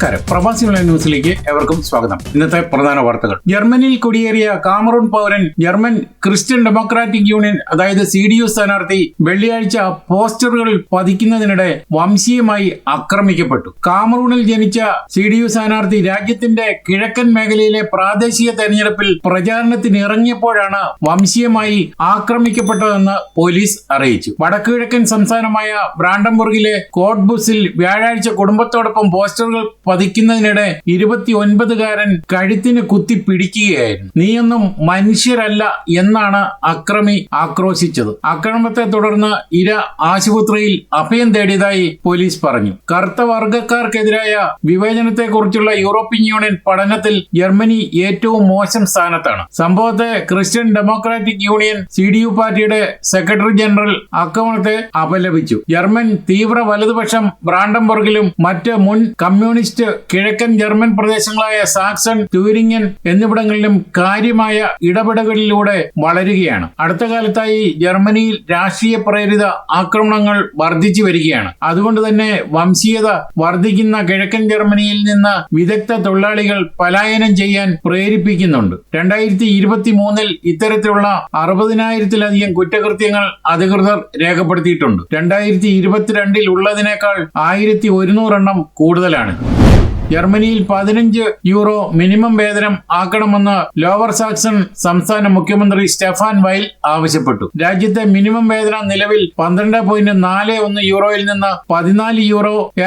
നമസ്കാരം. പ്രവാസി ന്യൂസിലേക്ക് എവർക്കും സ്വാഗതം. ഇന്നത്തെ പ്രധാന വാർത്തകൾ. ജർമ്മനിയിൽ കുടിയേറിയ കാമറൂൺ പൗരൻ ജർമ്മൻ ക്രിസ്ത്യൻ ഡെമോക്രാറ്റിക് യൂണിയൻ അതായത് സി ഡി യു സ്ഥാനാർത്ഥി വെള്ളിയാഴ്ച പോസ്റ്ററുകളിൽ പതിക്കുന്നതിനിടെ വംശീയമായി ആക്രമിക്കപ്പെട്ടു. കാമറൂണിൽ ജനിച്ച സി ഡി യു സ്ഥാനാർത്ഥി രാജ്യത്തിന്റെ കിഴക്കൻ മേഖലയിലെ പ്രാദേശിക തെരഞ്ഞെടുപ്പിൽ പ്രചാരണത്തിന് ഇറങ്ങിയപ്പോഴാണ് വംശീയമായി ആക്രമിക്കപ്പെട്ടതെന്ന് പോലീസ് അറിയിച്ചു. വടക്കുകിഴക്കൻ സംസ്ഥാനമായ ബ്രാൻഡംബുർഗിലെ കോട്ട്ബുസിൽ വ്യാഴാഴ്ച കുടുംബത്തോടൊപ്പം പോസ്റ്ററുകൾ പതിക്കുന്നതിനിടെ ഇരുപത്തി ഒൻപതുകാരൻ കഴുത്തിന് കുത്തി പിടിക്കുകയായിരുന്നു. നീയൊന്നും മനുഷ്യരല്ല എന്നാണ് അക്രമി ആക്രോശിച്ചത്. അക്രമത്തെ തുടർന്ന് ഇര ആശുപത്രിയിൽ അഭയം തേടിയതായി പോലീസ് പറഞ്ഞു. കറുത്ത വർഗക്കാർക്കെതിരായ വിവേചനത്തെക്കുറിച്ചുള്ള യൂറോപ്യൻ യൂണിയൻ പഠനത്തിൽ ജർമ്മനി ഏറ്റവും മോശം സ്ഥാനത്താണ്. സംഭവത്തെ Christian Democratic Union C D U പാർട്ടിയുടെ സെക്രട്ടറി ജനറൽ ആക്രമണത്തെ അപലപിച്ചു. ജർമ്മൻ തീവ്ര വലതുപക്ഷം ബ്രാൻഡംബർഗിലും മറ്റ് മുൻ കമ്മ്യൂണിസ്റ്റ് കിഴക്കൻ ജർമ്മൻ പ്രദേശങ്ങളായ സാക്സൺ ട്യൂരിങ്ങൻ എന്നിവിടങ്ങളിലും കാര്യമായ ഇടപെടലുകളിലൂടെ വളരുകയാണ്. അടുത്ത കാലത്തായി ജർമ്മനിയിൽ രാഷ്ട്രീയ പ്രേരിത ആക്രമണങ്ങൾ വർദ്ധിച്ചു വരികയാണ്. അതുകൊണ്ട് തന്നെ വംശീയത വർദ്ധിക്കുന്ന കിഴക്കൻ ജർമ്മനിയിൽ നിന്ന് വിദഗ്ധ തൊഴിലാളികൾ പലായനം ചെയ്യാൻ പ്രേരിപ്പിക്കുന്നുണ്ട്. രണ്ടായിരത്തി ഇരുപത്തി മൂന്നിൽ ഇത്തരത്തിലുള്ള അറുപതിനായിരത്തിലധികം കുറ്റകൃത്യങ്ങൾ അധികൃതർ രേഖപ്പെടുത്തിയിട്ടുണ്ട്. രണ്ടായിരത്തി ഇരുപത്തിരണ്ടിൽ ഉള്ളതിനേക്കാൾ ആയിരത്തി ഒരുന്നൂറെണ്ണം കൂടുതലാണ്. ജർമ്മനിയിൽ പതിനഞ്ച് യൂറോ മിനിമം വേതനം ആക്കണമെന്ന് ലോവർ സാക്സൺ സംസ്ഥാന മുഖ്യമന്ത്രി സ്റ്റെഫാൻ വൈൽ ആവശ്യപ്പെട്ടു. രാജ്യത്തെ മിനിമം വേതനം നിലവിൽ പന്ത്രണ്ട് പോയിന്റ് നാല് ഒന്ന് യൂറോയിൽ നിന്ന് പതിനാല്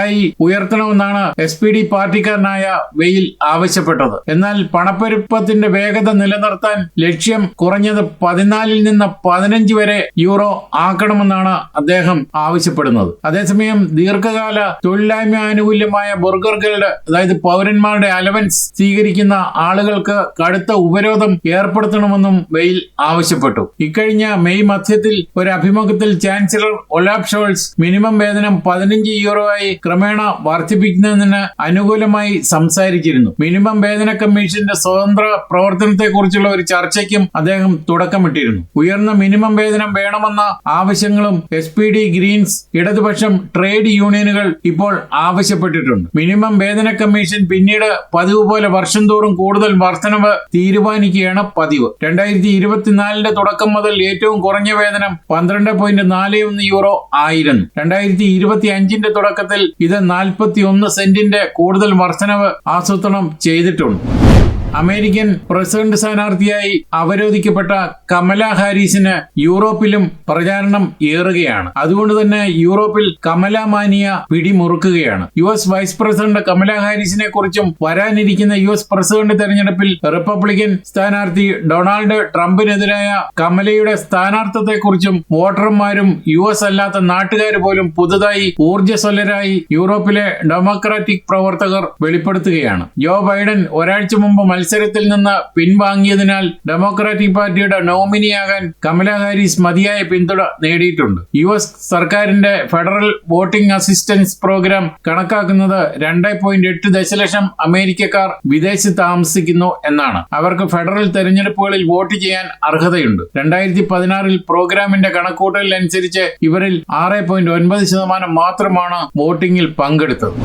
ആയി ഉയർത്തണമെന്നാണ് എസ് പി ഡി പാർട്ടിക്കാരനായ വെയിൽ ആവശ്യപ്പെട്ടത്. എന്നാൽ പണപ്പെരുപ്പത്തിന്റെ വേഗത നിലനിർത്താൻ ലക്ഷ്യം കുറഞ്ഞത് പതിനാലിൽ നിന്ന് പതിനഞ്ച് വരെ യൂറോ ആക്കണമെന്നാണ് അദ്ദേഹം ആവശ്യപ്പെടുന്നത്. അതേസമയം ദീർഘകാല തൊഴിലില്ലായ്മ ആനുകൂല്യമായ ബർഗറുകളുടെ അതായത് പൗരന്മാരുടെ അലവൻസ് സ്വീകരിക്കുന്ന ആളുകൾക്ക് കടുത്ത ഉപരോധം ഏർപ്പെടുത്തണമെന്നും വെയിൽ ആവശ്യപ്പെട്ടു. ഇക്കഴിഞ്ഞ മെയ് മധ്യത്തിൽ ഒരു അഭിമുഖത്തിൽ ചാൻസലർ ഒലാബ് ഷോൾസ് മിനിമം വേതനം പതിനഞ്ച് ആയി ക്രമേണ വർദ്ധിപ്പിക്കുന്നതിന് അനുകൂലമായി സംസാരിച്ചിരുന്നു. മിനിമം വേതന കമ്മീഷന്റെ സ്വതന്ത്ര പ്രവർത്തനത്തെക്കുറിച്ചുള്ള ഒരു ചർച്ചയ്ക്കും അദ്ദേഹം തുടക്കമിട്ടിരുന്നു. ഉയർന്ന മിനിമം വേതനം വേണമെന്ന ആവശ്യങ്ങളും എസ് പി ഡി ഗ്രീൻസ് ഇടതുപക്ഷം ട്രേഡ് യൂണിയനുകൾ ഇപ്പോൾ ആവശ്യപ്പെട്ടിട്ടുണ്ട്. മിനിമം വേതന കമ്മീഷൻ പിന്നീട് പതിവ് പോലെ വർഷം തോറും കൂടുതൽ വർധനവ് തീരുമാനിക്കുകയാണ് പതിവ്. രണ്ടായിരത്തി ഇരുപത്തിനാലിന്റെ തുടക്കം മുതൽ ഏറ്റവും കുറഞ്ഞ വേതനം പന്ത്രണ്ട് പോയിന്റ് നാല് ഒന്ന് യൂറോ ആയിരുന്നു. രണ്ടായിരത്തി ഇരുപത്തി അഞ്ചിന്റെ തുടക്കത്തിൽ ഇത് നാൽപ്പത്തി ഒന്ന് സെന്റിന്റെ കൂടുതൽ വർധനവ് ആസൂത്രണം ചെയ്തിട്ടുണ്ട്. അമേരിക്കൻ പ്രസിഡന്റ് സ്ഥാനാർത്ഥിയായി അവരോധിക്കപ്പെട്ട കമല ഹാരിസിന് യൂറോപ്പിലും പ്രചാരണം ഏറുകയാണ്. അതുകൊണ്ട് തന്നെ യൂറോപ്പിൽ Kamala mania പിടിമുറുക്കുകയാണ്. U S vice president Kamala ഹാരിസിനെ കുറിച്ചും വരാനിരിക്കുന്ന യു എസ് പ്രസിഡന്റ് തെരഞ്ഞെടുപ്പിൽ റിപ്പബ്ലിക്കൻ സ്ഥാനാർത്ഥി ഡൊണാൾഡ് ട്രംപിനെതിരായ കമലയുടെ സ്ഥാനാർത്ഥത്തെക്കുറിച്ചും വോട്ടർമാരും യു എസ് അല്ലാത്ത നാട്ടുകാർ പോലും പുതുതായി ഊർജസ്വലരായി യൂറോപ്പിലെ ഡെമോക്രാറ്റിക് പ്രവർത്തകർ വെളിപ്പെടുത്തുകയാണ്. ജോ ബൈഡൻ ഒരാഴ്ച മുമ്പ് മത്സരത്തിൽ നിന്ന് പിൻവാങ്ങിയതിനാൽ ഡെമോക്രാറ്റിക് പാർട്ടിയുടെ നോമിനിയാകാൻ കമലാ ഹാരിസ് മതിയായ പിന്തുണ നേടിയിട്ടുണ്ട്. യു എസ് സർക്കാരിന്റെ ഫെഡറൽ വോട്ടിംഗ് അസിസ്റ്റൻസ് പ്രോഗ്രാം കണക്കാക്കുന്നത് രണ്ട് പോയിന്റ് എട്ട് ദശലക്ഷം അമേരിക്കക്കാർ വിദേശത്ത് താമസിക്കുന്നു എന്നാണ്. അവർക്ക് ഫെഡറൽ തെരഞ്ഞെടുപ്പുകളിൽ വോട്ട് ചെയ്യാൻ അർഹതയുണ്ട്. രണ്ടായിരത്തി പതിനാറിൽ പ്രോഗ്രാമിന്റെ കണക്കൂട്ടലിനനുസരിച്ച് ഇവരിൽ ആറ് പോയിന്റ് ഒൻപത് ശതമാനം മാത്രമാണ് വോട്ടിംഗിൽ പങ്കെടുത്തത്.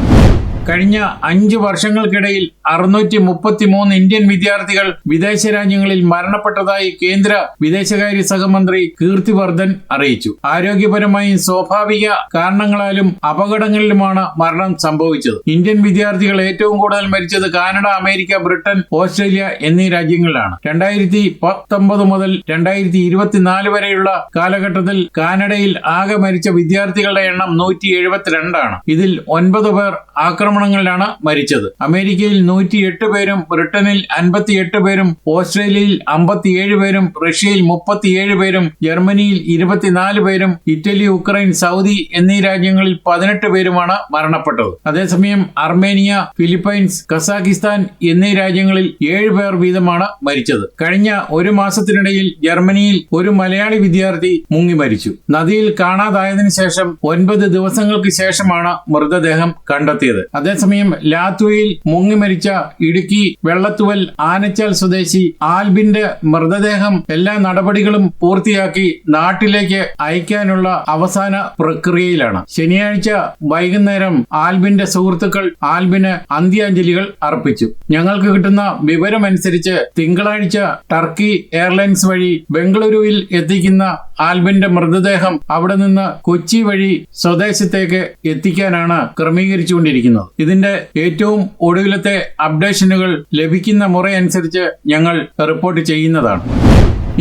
കഴിഞ്ഞ അഞ്ച് വർഷങ്ങൾക്കിടയിൽ അറുന്നൂറ്റി മുപ്പത്തി മൂന്ന് ഇന്ത്യൻ വിദ്യാർത്ഥികൾ വിദേശ രാജ്യങ്ങളിൽ മരണപ്പെട്ടതായി കേന്ദ്ര വിദേശകാര്യ സഹമന്ത്രി കീർത്തിവർദ്ധൻ അറിയിച്ചു. ആരോഗ്യപരമായും സ്വാഭാവിക കാരണങ്ങളാലും അപകടങ്ങളിലുമാണ് മരണം സംഭവിച്ചത്. ഇന്ത്യൻ വിദ്യാർത്ഥികൾ ഏറ്റവും കൂടുതൽ മരിച്ചത് കാനഡ അമേരിക്ക ബ്രിട്ടൻ ഓസ്ട്രേലിയ എന്നീ രാജ്യങ്ങളിലാണ്. രണ്ടായിരത്തി പത്തൊമ്പത് മുതൽ രണ്ടായിരത്തി ഇരുപത്തിനാല് വരെയുള്ള കാലഘട്ടത്തിൽ കാനഡയിൽ ആകെ മരിച്ച വിദ്യാർത്ഥികളുടെ എണ്ണം നൂറ്റി എഴുപത്തിരണ്ടാണ് ഇതിൽ ഒൻപത് പേർ ആക്രമണം ആക്രമണങ്ങളിലാണ് മരിച്ചത്. അമേരിക്കയിൽ നൂറ്റിയെട്ട് പേരും ബ്രിട്ടനിൽ അൻപത്തിയെട്ട് പേരും ഓസ്ട്രേലിയയിൽ അമ്പത്തിയേഴ് പേരും റഷ്യയിൽ മുപ്പത്തിയേഴ് പേരും ജർമ്മനിയിൽ ഇരുപത്തിനാല് പേരും ഇറ്റലി ഉക്രൈൻ സൗദി എന്നീ രാജ്യങ്ങളിൽ പതിനെട്ട് പേരുമാണ് മരണപ്പെട്ടത്. അതേസമയം അർമേനിയ ഫിലിപ്പൈൻസ് കസാഖിസ്ഥാൻ എന്നീ രാജ്യങ്ങളിൽ ഏഴ് പേർ വീതമാണ് മരിച്ചത്. കഴിഞ്ഞ ഒരു മാസത്തിനിടയിൽ ജർമ്മനിയിൽ ഒരു മലയാളി വിദ്യാർത്ഥി മുങ്ങി മരിച്ചു. നദിയിൽ കാണാതായതിനു ശേഷം ഒൻപത് ദിവസങ്ങൾക്ക് ശേഷമാണ് മൃതദേഹം കണ്ടെത്തിയത്. അതേസമയം ലാത്വയിൽ മുങ്ങി മരിച്ച ഇടുക്കി വെള്ളത്തുവൽ ആനച്ചാൽ സ്വദേശി ആൽബിന്റെ മൃതദേഹം എല്ലാ നടപടികളും പൂർത്തിയാക്കി നാട്ടിലേക്ക് അയക്കാനുള്ള അവസാന പ്രക്രിയയിലാണ്. ശനിയാഴ്ച വൈകുന്നേരം ആൽബിന്റെ സുഹൃത്തുക്കൾ ആൽബിന് അന്ത്യാഞ്ജലികൾ അർപ്പിച്ചു. ഞങ്ങൾക്ക് കിട്ടുന്ന വിവരമനുസരിച്ച് തിങ്കളാഴ്ച ടർക്കി എയർലൈൻസ് വഴി ബംഗളൂരുവിൽ എത്തിക്കുന്ന ആൽബിന്റെ മൃതദേഹം അവിടെ നിന്ന് കൊച്ചി വഴി സ്വദേശത്തേക്ക് എത്തിക്കാനാണ് ക്രമീകരിച്ചുകൊണ്ടിരിക്കുന്നത്. ഇതിന്റെ ഏറ്റവും ഒടുവിലത്തെ അപ്ഡേഷനുകൾ ലഭിക്കുന്ന മുറയനുസരിച്ച് ഞങ്ങൾ റിപ്പോർട്ട് ചെയ്യുന്നതാണ്.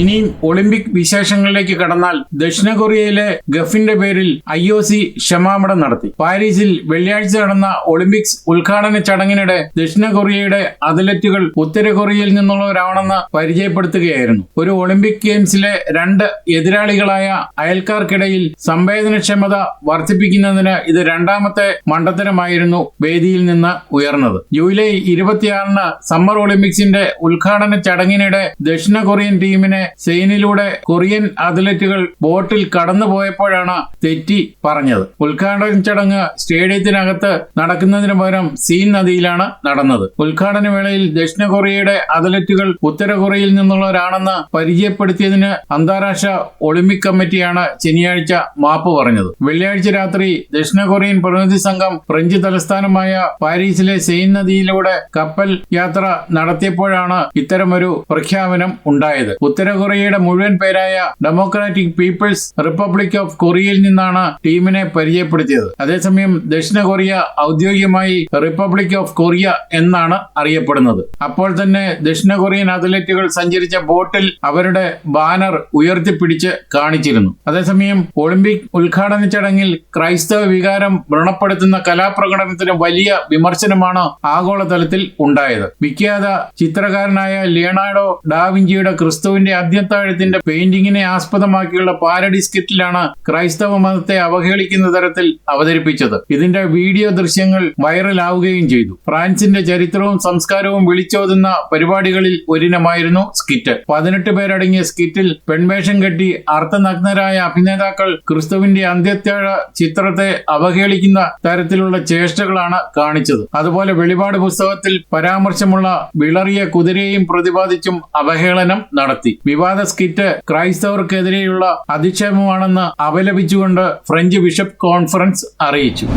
ഇനിയും ഒളിമ്പിക് വിശേഷങ്ങളിലേക്ക് കടന്നാൽ ദക്ഷിണ കൊറിയയിലെ ഗഫിന്റെ പേരിൽ ഐ ഒ സി ക്ഷമാപണം നടത്തി. പാരീസിൽ വെള്ളിയാഴ്ച നടന്ന ഒളിമ്പിക്സ് ഉദ്ഘാടന ചടങ്ങിനിടെ ദക്ഷിണ കൊറിയയുടെ അത്ലറ്റുകൾ ഉത്തര കൊറിയയിൽ നിന്നുള്ളവരാണെന്ന് പരിചയപ്പെടുത്തുകയായിരുന്നു. ഒരു ഒളിമ്പിക് ഗെയിംസിലെ രണ്ട് എതിരാളികളായ അയൽക്കാർക്കിടയിൽ സംവേദനക്ഷമത വർദ്ധിപ്പിക്കുന്നതിന് ഇത് രണ്ടാമത്തെ മണ്ടത്തരമായിരുന്നു വേദിയിൽ നിന്ന് ഉയർന്നത്. ജൂലൈ ഇരുപത്തിയാറിന് സമ്മർ ഒളിമ്പിക്സിന്റെ ഉദ്ഘാടന ചടങ്ങിനിടെ ദക്ഷിണ കൊറിയൻ ടീമിനെ സെയിനിലൂടെ കൊറിയൻ അത്ലറ്റുകൾ ബോട്ടിൽ കടന്നു പോയപ്പോഴാണ് തെറ്റി പറഞ്ഞത്. ഉദ്ഘാടന ചടങ്ങ് സ്റ്റേഡിയത്തിനകത്ത് നടക്കുന്നതിന് പകരം സീൻ നദിയിലാണ് നടന്നത്. ഉദ്ഘാടന വേളയിൽ ദക്ഷിണ കൊറിയയുടെ അത്ലറ്റുകൾ ഉത്തര കൊറിയയിൽ നിന്നുള്ളവരാണെന്ന് പരിചയപ്പെടുത്തിയതിന് അന്താരാഷ്ട്ര ഒളിമ്പിക് കമ്മിറ്റിയാണ് ശനിയാഴ്ച മാപ്പ് പറഞ്ഞത്. വെള്ളിയാഴ്ച രാത്രി ദക്ഷിണ കൊറിയൻ പ്രതിനിധി സംഘം ഫ്രഞ്ച് തലസ്ഥാനമായ പാരീസിലെ സെയിൻ നദിയിലൂടെ കപ്പൽ യാത്ര നടത്തിയപ്പോഴാണ് ഇത്തരമൊരു പ്രഖ്യാപനം ഉണ്ടായത്. ഉത്തര കൊറിയയുടെ മുഴുവൻ പേരായ ഡെമോക്രാറ്റിക് പീപ്പിൾസ് റിപ്പബ്ലിക് ഓഫ് കൊറിയയിൽ നിന്നാണ് ടീമിനെ പരിചയപ്പെടുത്തിയത്. അതേസമയം ദക്ഷിണ കൊറിയ ഔദ്യോഗികമായി റിപ്പബ്ലിക് ഓഫ് കൊറിയ എന്നാണ് അറിയപ്പെടുന്നത്. അപ്പോൾ തന്നെ ദക്ഷിണ കൊറിയൻ അത്ലറ്റുകൾ സഞ്ചരിച്ച ബോട്ടിൽ അവരുടെ ബാനർ ഉയർത്തിപ്പിടിച്ച് കാണിച്ചിരുന്നു. അതേസമയം ഒളിമ്പിക് ഉദ്ഘാടന ചടങ്ങിൽ ക്രൈസ്തവ വികാരം വ്രണപ്പെടുത്തുന്ന കലാപ്രകടനത്തിന് വലിയ വിമർശനമാണ് ആഗോളതലത്തിൽ ഉണ്ടായത്. വിഖ്യാത ചിത്രകാരനായ ലിയണാർഡോ ഡാവിഞ്ചിയുടെ ക്രിസ്തുവിന്റെ അധ്യത്താഴത്തിന്റെ പെയിന്റിങ്ങിനെ ആസ്പദമാക്കിയുള്ള പാരഡി സ്കിറ്റിലാണ് ക്രൈസ്തവ മതത്തെ അവഹേളിക്കുന്ന തരത്തിൽ അവതരിപ്പിച്ചത്. ഇതിന്റെ വീഡിയോ ദൃശ്യങ്ങൾ വൈറലാവുകയും ചെയ്തു. ഫ്രാൻസിന്റെ ചരിത്രവും സംസ്കാരവും വിളിച്ചോതുന്ന പരിപാടികളിൽ ഒരിനമായിരുന്നു സ്കിറ്റ്. പതിനെട്ട് പേരടങ്ങിയ സ്കിറ്റിൽ പെൺവേഷം കെട്ടി അർത്ഥനഗ്നരായ അഭിനേതാക്കൾ ക്രിസ്തുവിന്റെ അന്ത്യത്താഴ ചിത്രത്തെ അവഹേളിക്കുന്ന തരത്തിലുള്ള ചേഷ്ടകളാണ് കാണിച്ചത്. അതുപോലെ വെളിപാട് പുസ്തകത്തിൽ പരാമർശമുള്ള വിളറിയ കുതിരയെയും പ്രതിപാദിച്ചും അവഹേളനം നടത്തി. വിവാദ സ്കിറ്റ് ക്രൈസ്തവർക്കെതിരെയുള്ള അധിക്ഷേപമാണെന്ന് അപലപിച്ചുകൊണ്ട് ഫ്രഞ്ച് ബിഷപ്പ് കോൺഫറൻസ് അറിയിച്ചു.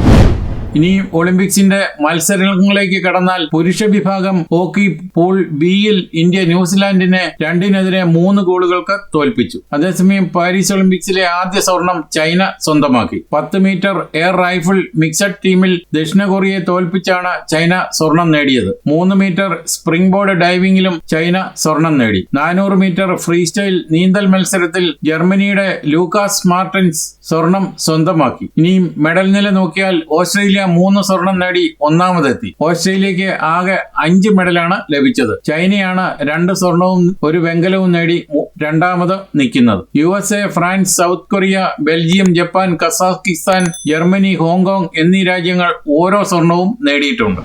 ഇനി ഒളിമ്പിക്സിന്റെ മത്സരങ്ങളിലേക്ക് കടന്നാൽ പുരുഷ വിഭാഗം ഹോക്കി പൂൾ ബിയിൽ ഇന്ത്യ ന്യൂസിലാൻഡിനെ രണ്ടിനെതിരെ മൂന്ന് ഗോളുകൾക്ക് തോൽപ്പിച്ചു. അതേസമയം പാരീസ് ഒളിമ്പിക്സിലെ ആദ്യ സ്വർണം ചൈന സ്വന്തമാക്കി. പത്ത് മീറ്റർ എയർ റൈഫിൾ മിക്സഡ് ടീമിൽ ദക്ഷിണ കൊറിയയെ തോൽപ്പിച്ചാണ് ചൈന സ്വർണം നേടിയത്. മൂന്ന് മീറ്റർ സ്പ്രിംഗ് ബോർഡ് ഡൈവിംഗിലും ചൈന സ്വർണം നേടി. നാനൂറ് മീറ്റർ ഫ്രീ സ്റ്റൈൽ നീന്തൽ മത്സരത്തിൽ ജർമ്മനിയുടെ ലൂക്കാസ് മാർട്ടിൻസ് സ്വർണം സ്വന്തമാക്കി. ഇനിയും മെഡൽ നില നോക്കിയാൽ ഓസ്ട്രേലിയ മൂന്ന് സ്വർണം നേടി ഒന്നാമതെത്തി. ഓസ്ട്രേലിയക്ക് ആകെ അഞ്ച് മെഡലാണ് ലഭിച്ചത്. ചൈനയാണ് രണ്ട് സ്വർണവും ഒരു വെങ്കലവും നേടി രണ്ടാമത് നിൽക്കുന്നത്. U S A France South Korea Belgium Japan Kazakhstan Germany Hong Kong എന്നീ രാജ്യങ്ങൾ ഓരോ സ്വർണവും നേടിയിട്ടുണ്ട്.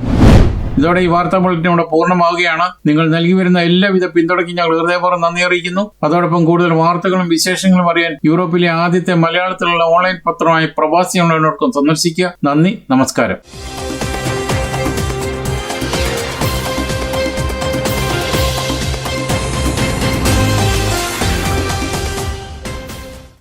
ഇതോടെ ഈ വാർത്താ ബുള്ളറ്റിൻ ഇവിടെ പൂർണമാവുകയാണ്. നിങ്ങൾ നൽകി വരുന്ന എല്ലാവിധ പിന്തുണയ്ക്കും ഞങ്ങൾ ഹൃദയപൂർവം നന്ദി അറിയിക്കുന്നു. അതോടൊപ്പം കൂടുതൽ വാർത്തകളും വിശേഷങ്ങളും അറിയാൻ യൂറോപ്പിലെ ആദ്യത്തെ മലയാളത്തിലുള്ള ഓൺലൈൻ പത്രമായ പ്രവാസി ഓൺലൈനോടൊപ്പം സന്ദർശിക്കുക. നന്ദി നമസ്കാരം.